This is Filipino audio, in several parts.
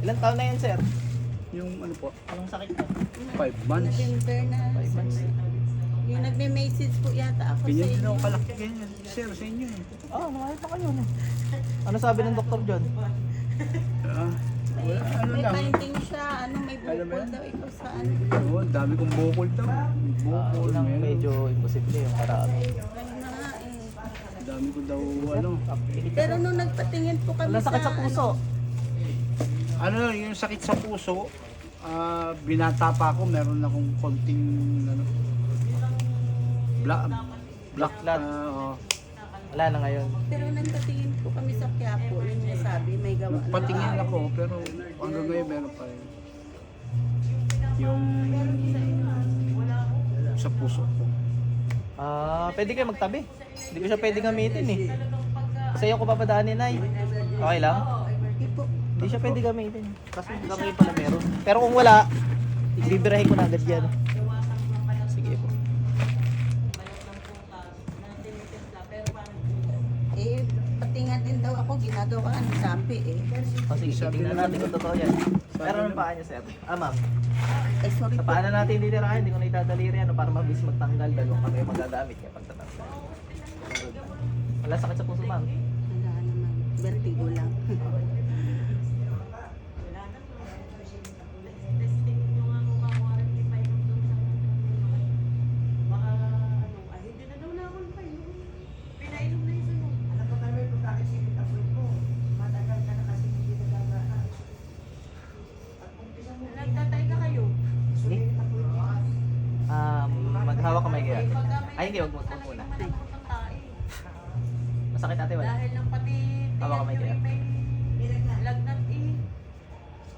Ilang taon na yan, sir? Yung ano po, Yung sakit niya? 5 months. November na. Five months. Yung nagme-message po yata ako Ganyan sa din inyo. ako kalaki ganyan. Sir, sa inyo eh. Oo, oh, nakaya pa kayo. No? Ano sabi ng Dr. John? Ah, wala, ano May lang. finding siya, ano, may Alam mo bukol yan? daw ito sa ano. Oo, ang dami kong bukol daw. Ah, Bukol, yun ang meron. medyo imposible yung karami. Kaya na nga eh. Ang dami ko daw, ano. Pero nung nagpatingin po kami Wala sakit sa puso. Ano, yung sakit sa puso, ah, binata pa ako, meron akong konting, ano, black, black, Blood. ah, oo. Wala na ngayon. Pero nagpatingin po kami sa Quiapo, yung nasabi may gawa. Nagpatingin ako, pero hanggang ngayon meron pa rin. Yung sa puso ko. Ah, pwede kayo magtabi. Hindi ko siya pwede gamitin eh. Sa'yo ko papadaanin, Nay. Okay lang? Hindi po. Hindi siya pwede gamitin. Kasi ngayon pala meron. Pero kung wala, ibibirahin ko na agad yan. Sige po. Eh, patingan din daw ako, ginagawa ng sabi eh. O sige, tingnan natin kung totoo yan. Pero naman. paa niya, sir? Ah, ma'am. Eh, sorry Sa po. paa na natin titirahin, hindi ko na itadaliri ano para mabilis magtanggal. Dalawang kami magagamit niya pagtatanggal. Wala sakit sa puso, ma'am. Wala naman. Vertigo lang. Nagtatay ka kayo. Sige. Um, maghawak kamay kaya. Ay, hindi, wag mo wag muna. Tae. Masakit ate, wala. Dahil lang pati Hawa kaya. may lagnat eh.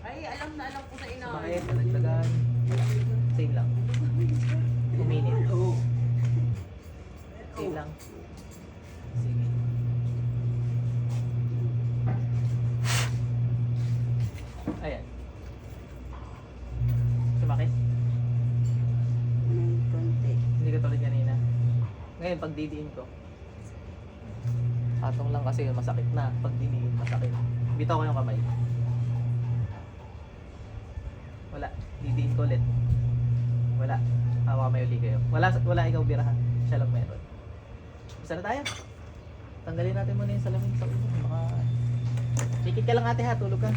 Ay, alam na alam ko sa ina. Sumakit, nagdagan. Same lang. Uminit. Same lang. Sige. Ayan. Sumakit? Ngayon, pag didiin ko. Atong lang kasi yun, masakit na. Pag diniin, masakit. Bitaw ko yung kamay. Wala. Didiin ko ulit. Wala. Hawa kamay uli kayo. Wala, wala ikaw birahan. Siya lang meron. Isa na tayo. Tanggalin natin muna yung salamin sa ulo. Baka... Pikit ka lang ate ha, tulog ka.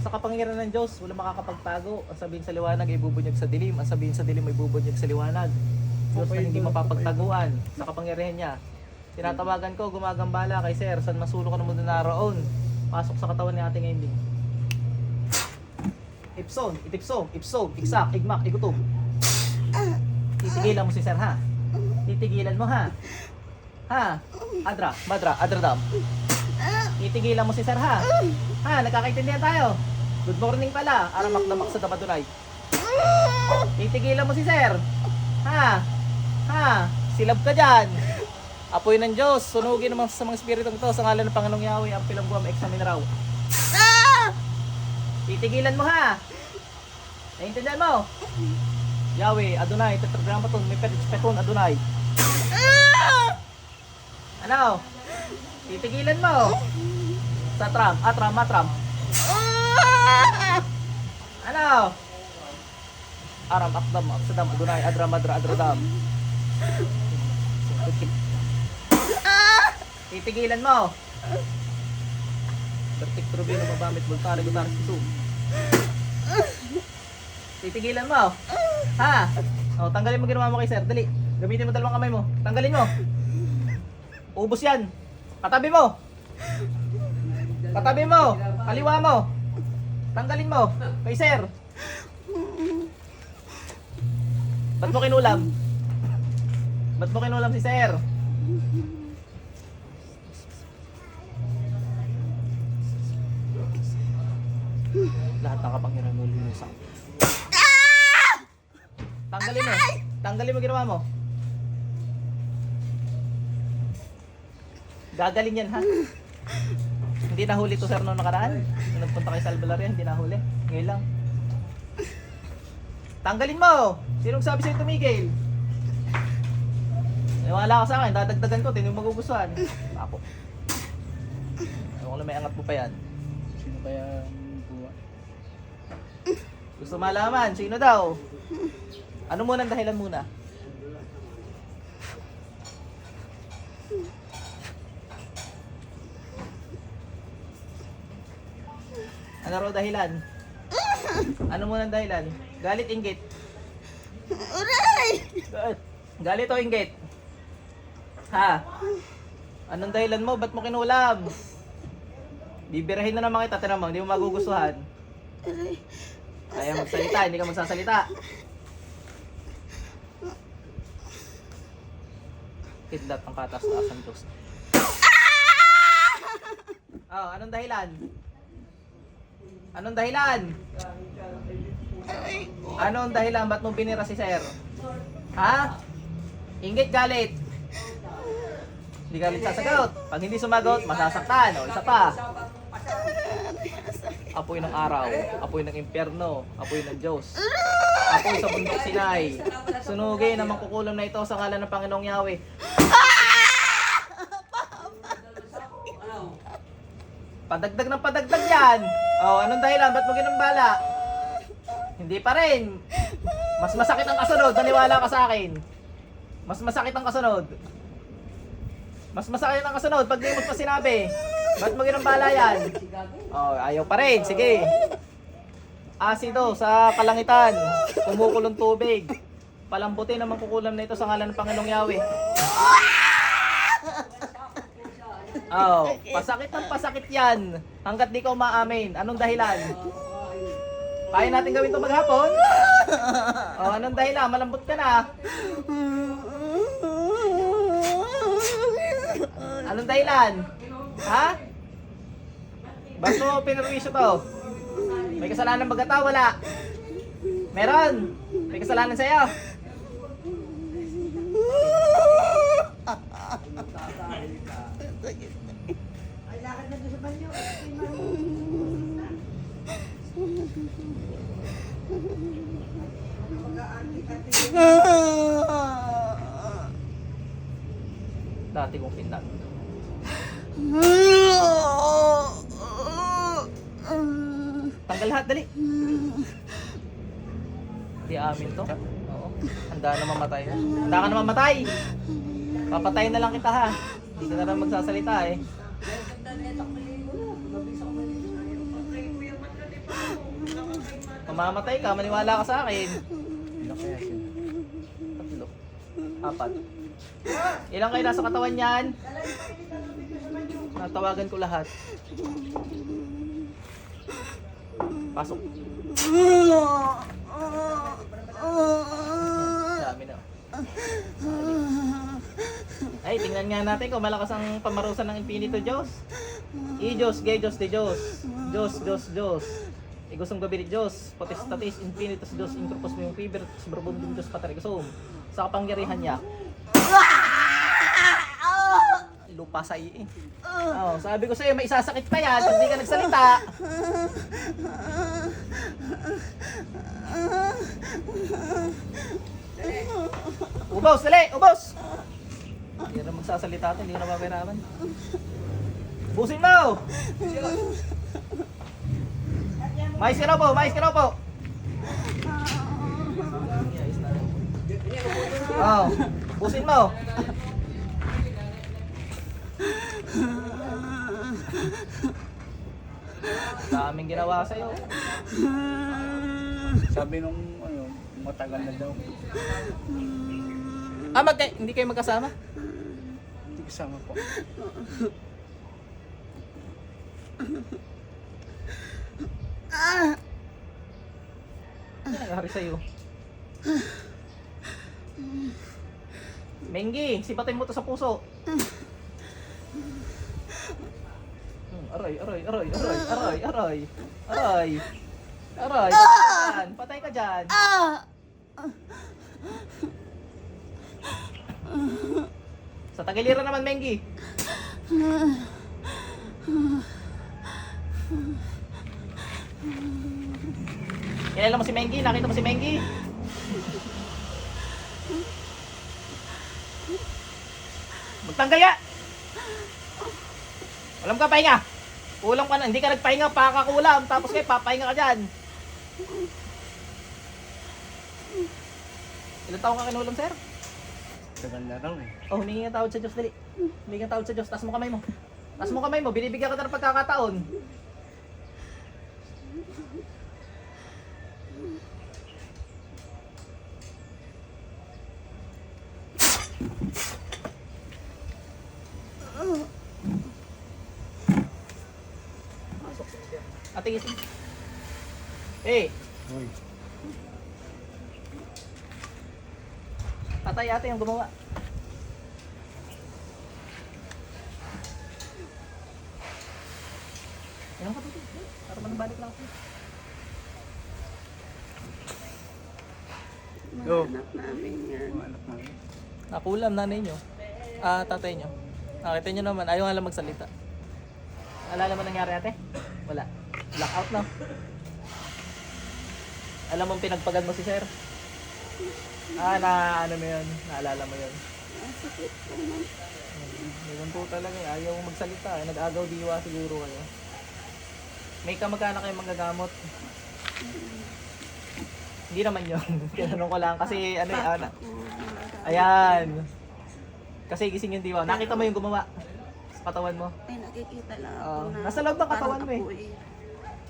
Sa kapangyarihan ng Diyos, wala makakapagtago. Ang sabihin sa liwanag ay bubunyag sa dilim. Ang sabihin sa dilim ay bubunyag sa liwanag. Diyos na hindi mapapagtaguan sa kapangyarihan niya. Tinatawagan ko, gumagambala kay Sir, saan masulo ka na muna naroon. Pasok sa katawan ni ating ending. Ipson, itipso, ipso, iksak, igmak, igutom. Titigilan mo si Sir ha. Titigilan mo ha. Ha? Adra, madra, adradam. Titigilan mo si Sir ha. Ha, nagkakaintindihan tayo. Good morning pala. Aramak damak sa Dabadunay. Titigilan mo si Sir. Ha? Ha? Silab ka dyan. Apoy ng Diyos, sunugin naman sa mga spiritong to sa ngalan ng Panginoong Yahweh, ang pilangguam examin raw. Titigilan mo ha. Naintindihan mo? Yahweh, Adonai, tetragramaton, may pet- peton, Adonai. Ano? Titigilan mo. Satram, atram, matram. Ano? Aram, akdam, aksadam, Adonai, adram, adra, adradam. Titigilan mo. Bertik Trubino, mabamit, bultari, gutaris, kisu. Titigilan mo. Ha? O, tanggalin mo ginawa mo kay sir. Dali. Gamitin mo dalawang kamay mo. Tanggalin mo. Ubus yan. Katabi mo. Katabi mo. Kaliwa mo. Tanggalin mo. Kay sir. Ba't mo kinulam? Ba't mo kinulam si sir? Lahat ng kapangyarihan mo lulusak. Tanggalin mo. Tanggalin mo ginawa mo. Gagaling yan ha. Hindi nahuli to sir noong nakaraan. Nung nagpunta kay Salvalaria, hindi nahuli. Ngayon lang. Tanggalin mo! Sinong sabi sa'yo tumigil? Niwala ka sa akin, dadagdagan ko, tinong magugustuhan. Ako. Ewan ko lang may angat mo pa yan. Sino kaya ang buwa? Gusto malaman, sino daw? Ano muna ang dahilan muna? Ano raw dahilan? Ano muna ang dahilan? Galit, inggit? Uray! Gal- Galit o inggit? Ha? Anong dahilan mo? Ba't mo kinulam? Bibirahin na naman kita, tinan mo, hindi mo magugustuhan. Kaya magsalita, hindi ka magsasalita. Kidlat ang katas-tasan Diyos. Oh, anong dahilan? Anong dahilan? Anong dahilan? Ba't mo binira si Sir? Ha? Ingit galit. Hindi galit sasagot. Pag hindi sumagot, masasaktan. O, isa pa. Apoy ng araw, apoy ng impyerno, apoy ng Diyos. Apoy sa bundok Sinai. Sunugin ang mangkukulam na ito sa ngalan ng Panginoong Yahweh. Padagdag ng padagdag yan. Oh, anong dahilan? Ba't mo ginambala? Hindi pa rin. Mas masakit ang kasunod. Maniwala ka sa akin. Mas masakit ang kasunod. Mas masakit ang kasunod pag di mo pa sinabi. Ba't mo ginambala yan? Oh, ayaw pa rin. Sige. Asido sa kalangitan. Kumukulong tubig. Palambutin naman kukulam na ito sa ngalan ng Panginoong Yahweh. Oh, pasakit ng pasakit yan. Hanggat di ka umaamin. Anong dahilan? Kaya natin gawin ito maghapon? Oh, anong dahilan? Malambot ka na. Anong dahilan? Ha? Ba't mo pinarwisyo to? May kasalanan ba ta? Wala. Meron. May kasalanan sa'yo. Dati kong pinag. Tanggal lahat, dali. Di amin to. Oo. Handa na mamatay. Handa ka na mamatay. Papatayin na lang kita ha. Hindi ka na lang magsasalita eh. Mamamatay ka, maniwala ka sa akin. Ilan kaya siya? Tatlo. Apat. Ilang kayo nasa katawan yan? Natawagan ko lahat. Pasok. Dami na. Ay, tingnan nga natin kung malakas ang pamarusan ng Infinito Diyos. I Diyos, gay Diyos, de Diyos. Diyos, Diyos, Diyos. Igusong gabi ni Diyos. Potestatis, infinitus Diyos, increpus mo yung fiber, subrabundum Diyos, patrigusum. Sa kapangyarihan niya. Lupa sa iyo eh. Oh, sabi ko sa'yo, may isasakit pa yan pag di ka nagsalita. Ubos, dali! Ubos! Hindi na magsasalita ito, hindi na mapiraman. Busin mo! Mais ka na po, mais ka na po! Oh, busin mo! Daming ginawa sa'yo. Sabi nung ano, matagal na daw. Ah, magka hindi kayo magkasama? Hindi kasama po. Ano nangyari sa'yo? Mengi, sipatin mo to sa puso. Aray, aray, aray, aray, aray, aray, aray. Aray, patay ka dyan, patay ka dyan. Sa tagiliran naman, Mengi. Kilala mo si Mengi? Nakita mo si Mengi? Magtanggal ya! Walang ka pahinga. Kulang ka na. Hindi ka nagpahinga, pakakulam. Tapos kayo, papahinga ka dyan. Ilan taong ka kinulam, sir? Tagal na raw eh. Oh, humingi ka tawad sa Diyos, dali. Humingi ka tawad sa Diyos. Taas mo kamay mo. Taas mo kamay mo. Binibigyan ka na ng pagkakataon. Tatay ate yung gumawa. Inom ka dito. Para manabalik lang ako. Go. anak namin yan. Anak namin. Nakulam nanay nyo. Ah, tatay nyo. Nakita nyo naman, ayaw nga lang magsalita. Alala mo nangyari ate? Wala. Blackout na. Alam mo pinagpagan mo si sir? Ah, na ano mo yun? Naalala mo yun? Ang sakit po man. Ganun po talaga. eh. Ayaw magsalita. eh. Nag-agaw diwa siguro kayo. May kamag-anak kayong manggagamot. Hindi naman yun. Tinanong ko lang kasi ano yung. Ako, mga Ayan. Kasi gising yung diwa. Nakita mo yung gumawa sa katawan mo. Ay, nakikita lang ako Oo. na Nasa loob ng katawan parang mo eh. apoy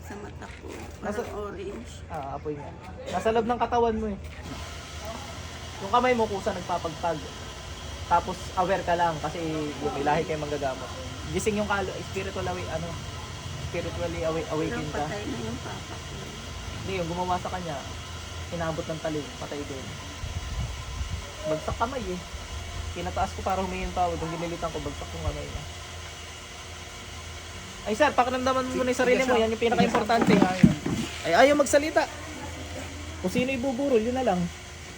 Sa mata ko. Nasa- Parang orange. Ah, apoy nga. Nasa loob ng katawan mo eh. Yung kamay mo kusa nagpapagpag. Tapos aware ka lang kasi yung may lahi kayo manggagamot. Gising yung kalo, spiritual away, ano, spiritually away, awaken ka. patay na yung papa. Hindi, yung gumawa sa kanya, inabot ng talim, patay din. Bagsak kamay eh. Kinataas ko para humingi ng tawad. Nung ginilitan ko, bagsak yung kamay niya. Ay sir, pakiramdaman mo muna yung sarili mo. Yan yung pinaka-importante. Ay ayaw magsalita. Kung sino ibuburol, yun na lang.